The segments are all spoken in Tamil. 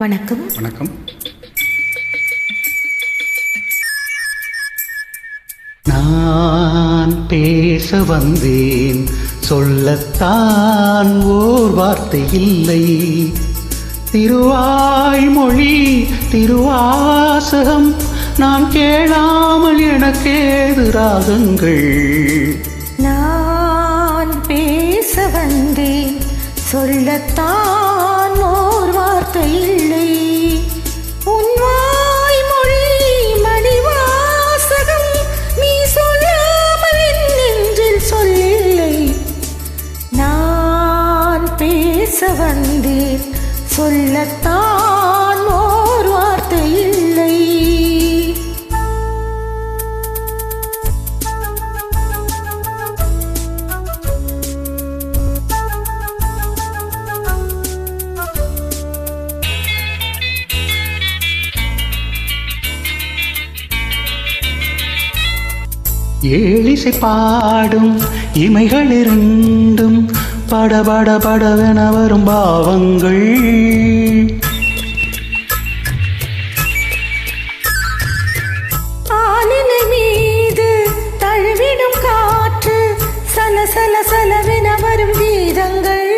வணக்கம். வணக்கம். நான் பேச வந்தேன் சொல்லத்தான் ஓர் வார்த்தை இல்லை. திருவாய்மொழி திருவாசகம் நான் கேளாமல் எனக்கேது ராகங்கள்? நான் பேச வந்தேன் சொல்லத்தான் வார்த்தை இல்லை உன் வாய்மொழி மணிவாசகம் நீ சொல்லாமல் என் நெஞ்சில் சொல்லில்லை. நான் பேச வந்தேன் சொல்லத்தான் ஏழிசை பாடும் இமைகள் இருந்தும் படபட படவென வரும் பாவங்கள். ஆலிலை மீது தழுவிடும் காற்று சல சல சலவென வரும் கீதங்கள்.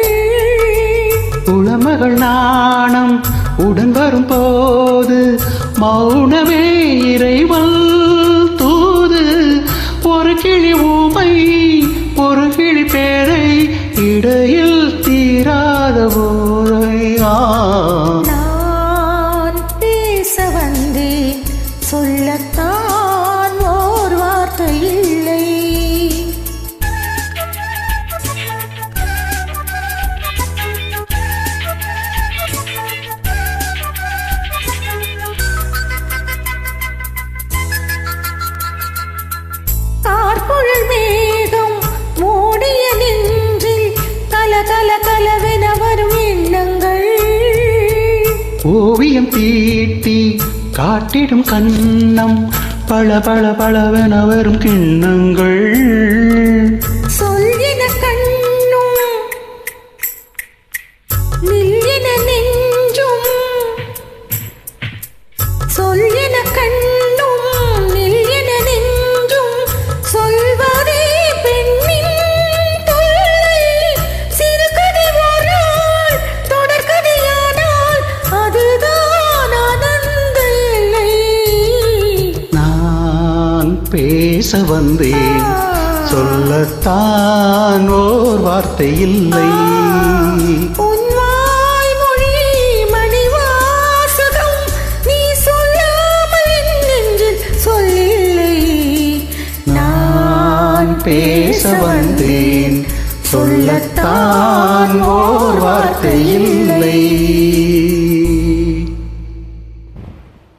உளமகள் நாணம் உடன் வரும் போது மௌனமே இறைவல் சொல்லத்தான் ஓர் வார்த்தை இல்லை. கார்குழல் மேகம் மூடிய நெஞ்சில் கல கல கலவென வரும் எண்ணங்கள். ஓவியம் தீட்டி காட்டிடும் கண்ணம் பல பல பலவென வரும் கிண்ணங்கள். பேச வந்தேன். சொல்லத்தான் ஓர் வார்த்தை இல்லை. பேச வந்தேன். சொல்லத்தான் ஓர் வார்த்தை இல்லை.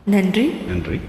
நன்றி. நன்றி.